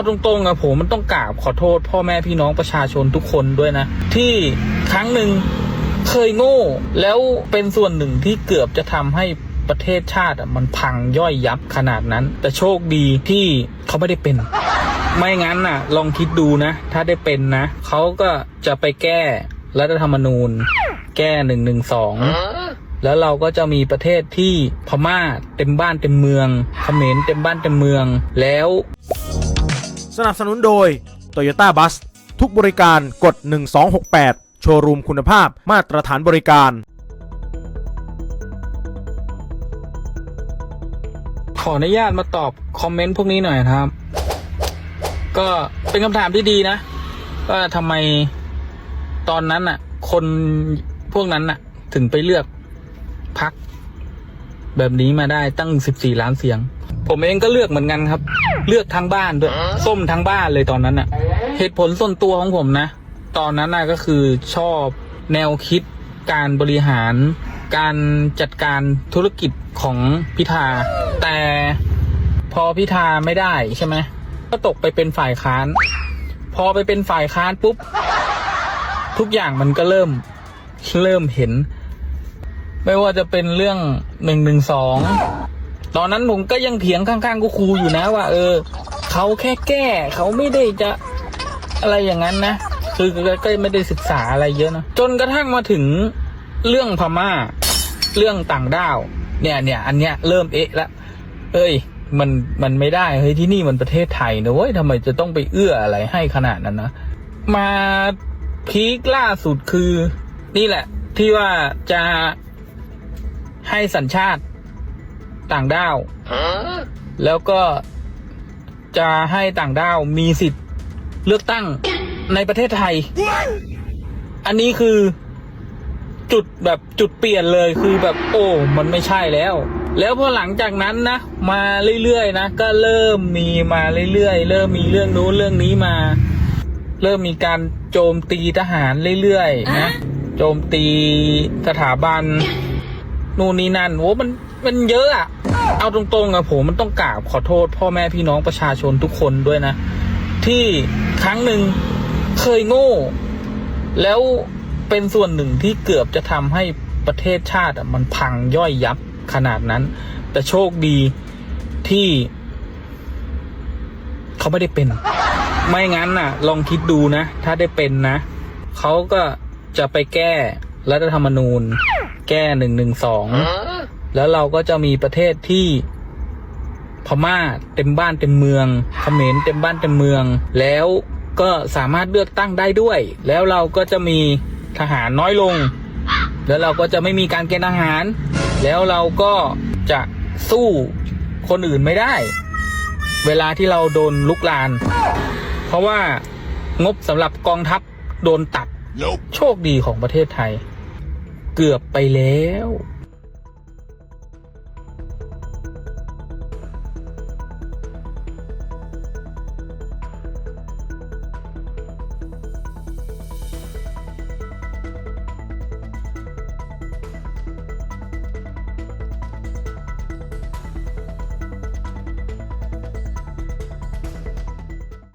เอาตรงๆอะผมมันต้องกราบขอโทษ พ่อแม่พี่น้องประชาชนทุกคนด้วยนะ ที่ครั้งหนึ่งเคยโง่ แล้วเป็นส่วนหนึ่งที่เกือบจะทำให้ประเทศชาติมันพังย่อยยับขนาดนั้น แต่โชคดีที่เขาไม่ได้เป็น ไม่งั้นน่ะ ลองคิดดูนะ ถ้าได้เป็นนะ เขาก็จะไปแก้รัฐธรรมนูญ แก้หนึ่งหนึ่งสองแล้วเราก็จะมีประเทศที่พม่าเต็มบ้านเต็มเมืองเขมรเต็มบ้านเต็มเมืองแล้ว สนับสนุนโดย Toyota Bus ทุกบริการกด 1268 โชว์รูมคุณภาพมาตรฐานบริการ ขออนุญาตมาตอบคอมเมนต์พวกนี้หน่อยนะครับ ก็เป็นคำถามที่ดีนะ ว่าทำไมตอนนั้นน่ะ คนพวกนั้นน่ะ ถึงไปเลือกพัก แบบนี้มาได้ตั้ง 14 ล้านเสียง ผมเองก็เลือกเหมือนกันครับ เลือกทั้งบ้านด้วยส้มทั้งบ้านเลยตอนนั้นน่ะเหตุผลส่วนตัวของผมนะ ตอนนั้นน่ะก็คือชอบแนวคิดการบริหาร การจัดการธุรกิจของพิธา แต่พอพิธาไม่ได้ใช่ไหมก็ตกไปเป็นฝ่ายค้าน พอไปเป็นฝ่ายค้านปุ๊บ ทุกอย่างมันก็เริ่มเริ่มเห็น ไม่ว่าจะเป็นเรื่องหนึ่งหนึ่งสอง ตอนนั้นผมก็ยังเถียงข้างๆกูครูอยู่นะว่า เออเขาแค่แก้เขาไม่ได้จะอะไรอย่างนั้นนะคือก็ไม่ได้ศึกษาอะไรเยอะนะจนกระทั่งมาถึงเรื่องพม่า เรื่องต่างด้าว เนี่ยเนี่ยอันเนี้ยเริ่มเอะละเอ้ยมันมันไม่ได้เฮ้ยที่นี่มันประเทศไทยนะเว้ยทำไมจะต้องไปเอื้ออะไรให้ขนาดนั้นนะมาพีคล่าสุดคือ นี่แหละ ที่ว่าจะให้สัญชาติ ต่างด้าว แล้วก็จะให้ต่างด้าวมีสิทธิ์เลือกตั้งในประเทศไทย อันนี้คือจุดแบบจุดเปลี่ยนเลยคือแบบโอ้มันไม่ใช่แล้ว แล้วพอหลังจากนั้นนะ มาเรื่อยๆนะ ก็เริ่มมีมาเรื่อยๆ เริ่มมีเรื่องนู้นเรื่องนี้มา เริ่มมีการโจมตีทหารเรื่อยๆนะ โจมตีสถาบัน นู่นนี่นั่นโอ้มันมันเยอะอะ เอาตรงๆอะผมมันต้องกราบขอโทษ พ่อแม่พี่น้องประชาชนทุกคนด้วยนะ ที่ครั้งหนึ่งเคยโง่ แล้วเป็นส่วนหนึ่งที่เกือบจะทำให้ประเทศชาติมันพังย่อยยับขนาดนั้น แต่โชคดีที่ เขาไม่ได้เป็น ไม่งั้นน่ะ ลองคิดดูนะ ถ้าได้เป็นนะ เขาก็จะไปแก้รัฐธรรมนูญ แก้หนึ่งหนึ่งสอง แล้วเราก็จะมีประเทศที่พม่าเต็มบ้านเต็มเมืองเขมรเต็มบ้านเต็มเมือง แล้วก็สามารถเลือกตั้งได้ด้วย แล้วเราก็จะมีทหารน้อยลง แล้วเราก็จะไม่มีการเกณฑ์ทหาร แล้วเราก็จะสู้คนอื่นไม่ได้ เวลาที่เราโดนลุกลาน เพราะว่างบสำหรับกองทัพโดนตัด โชคดีของประเทศไทย เกือบไปแล้ว